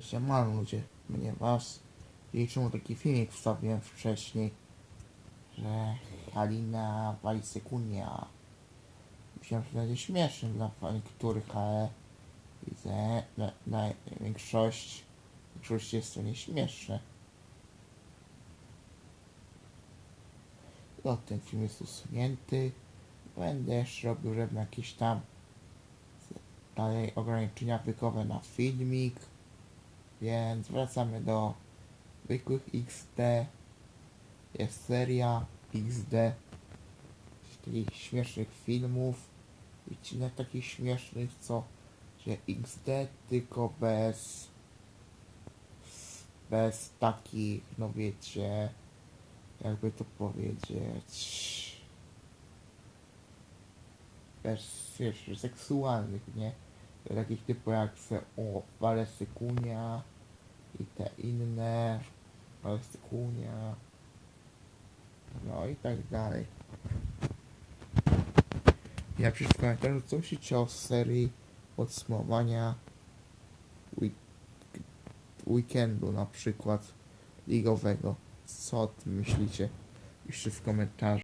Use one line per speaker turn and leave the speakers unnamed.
Siemano ludzie, mnie was. I czemu taki filmik wstawiłem wcześniej, że Halina wali sekunia. Myślałem, że będzie śmieszny dla niektórych, ale widzę, na, na większość, większość jest to nieśmieszne. No, ten film jest usunięty. Będę jeszcze robił, żeby jakieś tam dalej ograniczenia wiekowe na filmik. Więc wracamy do zwykłych XD. Jest seria XD. Takich śmiesznych filmów. Wycinek takich śmiesznych, co że XD tylko bez bez takich, no wiecie, jakby to powiedzieć, bez wiesz, seksualnych, nie? Takich typu jak se, o, Wale Sykunia i te inne, Wale Sykunia, no i tak dalej. Ja piszę w komentarzu, co myślicie o serii podsumowania week weekendu na przykład ligowego. Co o tym myślicie? Piszcie w komentarzu.